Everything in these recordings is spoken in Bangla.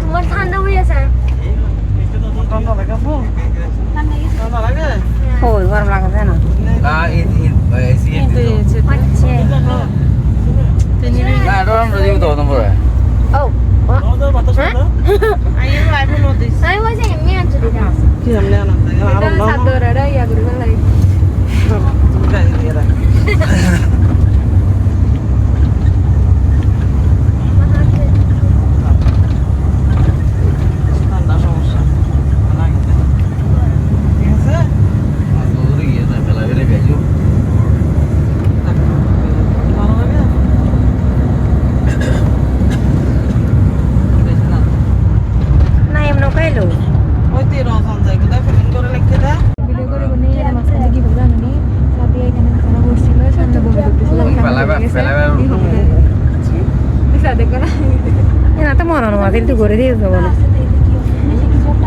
তোমার ঠান্ডা হয়ে? আছে ঠান্ডা লাগে ঠান্ডা লাগে ওই গরম লাগে। তাই না না মরণ মাছিল তুই করে দিয়েছ বলো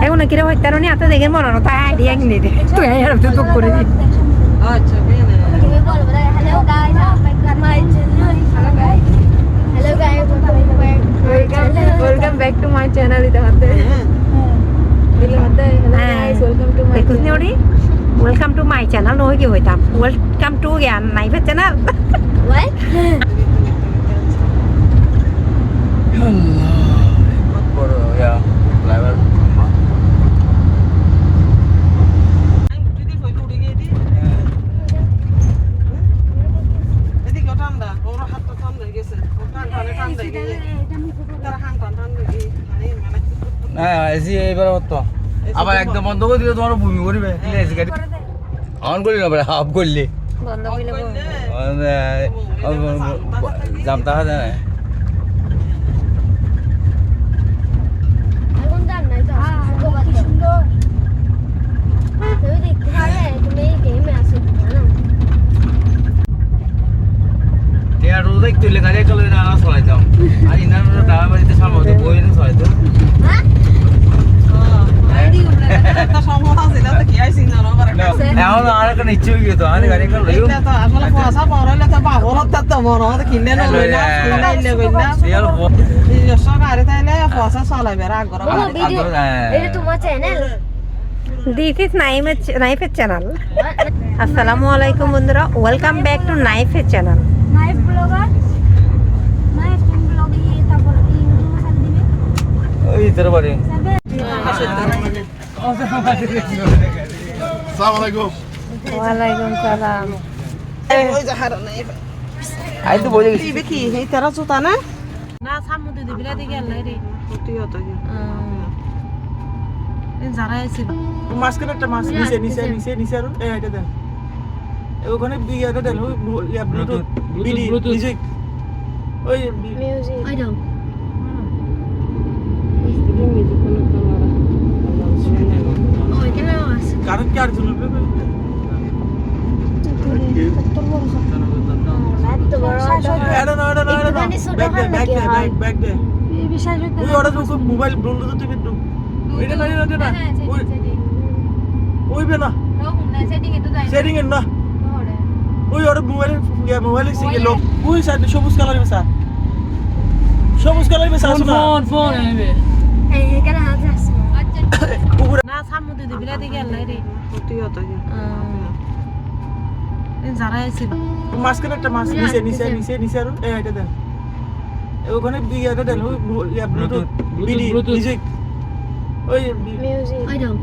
এখন কিরে হত্যার নি এত দেখে মরণ তা আইডিয়া কিনে দে তুই আর তুই তো করে দি মাই চ্যানেল ইতে হাতে। দিলে মাই দেখুন ওড়ি কি হইতাম? ওয়েলকাম টু জ্ঞান নাই ভাই চ্যানেল হয়ে এসি এইবার তো আবার একদম বন্ধ করে দিলে তোমার বমি করবে। এসি গাড়ি অন করলি না পরে হাফ করলি। জামতা হয় না নাই। সুন্দর তুমি দেখতে পারবে তুমি এই গেমে আসো না টিয়া রোজ দেখতে হলে গাড়ি একলে না চলাইতাম আর ইনার ডাবা বাড়িতে সামনে বই না চলাইতো হ্যাঁ একটা সমস্যা ছিল তো কি আইছি না না করে এখন আর একটা ইচ্ছে হয়ে গেতো আমি গাড়ি একলে লইও তো আসলে পয়সা পড়াইলে তো বাবর তার তো মনে হতো কিনলে না লই না কিনলে কই না রিয়াল নিজস্ব গাড়ি তাইলে পয়সা চলাইবে রাগ করা ও এটা তোমার চ্যানেল দিস ইজ নাইমের নাইফের চ্যানেল আসসালামু আলাইকুম বন্ধুরা ওয়েলকাম ব্যাক টু নাইফের চ্যানেল নাইফ ব্লগার ওই তোর বাড়ি ওয়ালাইকুম সালাম। ওই যে হারা নাই আই তো বলে গেছি। কি কি? এই তেরা জুতা না? না সামুদ্র দিবিলা দিকে আল্লাহ রে তুই হতো কি? যারা আছিল মাঝখানে একটা মাছ নিচে নিচে নিচে নিচে আর। এই এটা দেন। ওখানে বিয়াটা দেন ওই ব্লুটুথ বিডি মিউজিক ওই বি- মিউজিক আই ডোন্ট ও এখানে আছে কারেন্ট কি আর জ্বলবে এত বড় এডা না এডা না এডা না একটুখানি ছোট ব্যাক দে হয় ব্যাক নাকি দে হয়? ব্যাক ব্যাক দে এই বিষয় ওই ওটা তো মোবাইল ব্লুটুথ তুমি দু এটা না এটা না ওই ওই বে না সেটিং এর না ওই ওটা মোবাইল ইয়া মোবাইল সিঙ্গে লোক। ওই সাইড সবুজ কালার মেসা সবুজ কালার মেসা না? ফোন ফোন আইবে এই এখানে হাত আছে। উপরে না সামুদ্র দিবিলা দিকে আল্লাহ রে তুই কি? যারা আছিল মাঝখানে একটা মাছ নিচে নিচে নিচে। নিচে আর। এটা দেন ওখানে বিয়াটা দেন ওই ব্লু- ব্লুটুথ বিডি মিউজিক ওই বি- মিউজিক আই ডোন্ট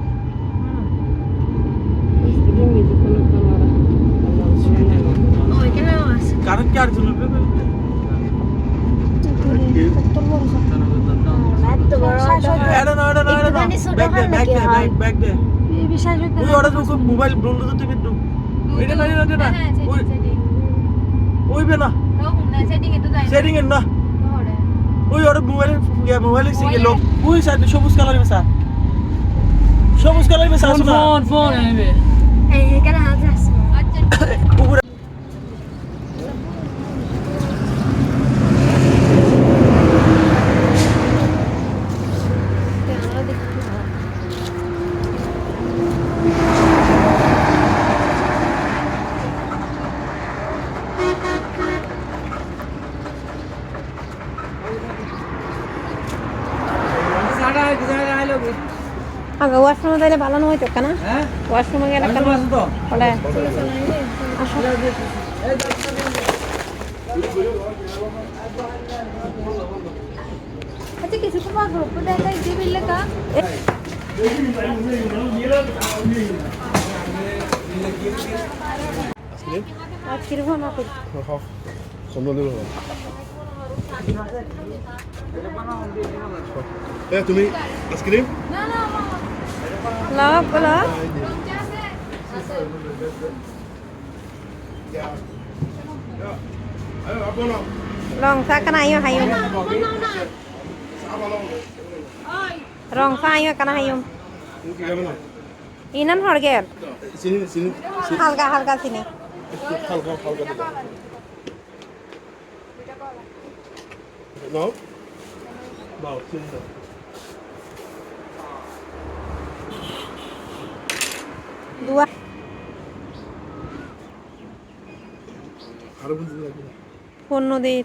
ও এখানে হয় হয়? ওই ওটা তো মোবাইল ব্লুটুথ তুমি এটা না এটা না ওই ওই না সেটিং এর না ওই ওটা মোবাইল মোবাইল সিঙ্গে ওই সাইড সবুজ কালার মেসা সবুজ কালার মেসা ফোন ফোন আইবে এই এখানে হাত আছে আগে ওয়াশরুমে গেলে ভালো নয় কেন? হ্যাঁ? ওয়াশরুমে গেলে আমি কেন? বলে আচ্ছা কিছু তো পাগল উপর দেখা যে বিল্লে কা আজকের ঘন করি এ তুমি আইসক্রিম লাভ বলো লং চা কেন আইও হাইও রং চা আইও কেন হাইও ইনান হরগের চিনি চিনি হালকা হালকা চিনি হালকা হালকা নাও নাও দাও দুয়া আরও বুঝতে লাগবে পণ্য দিয়ে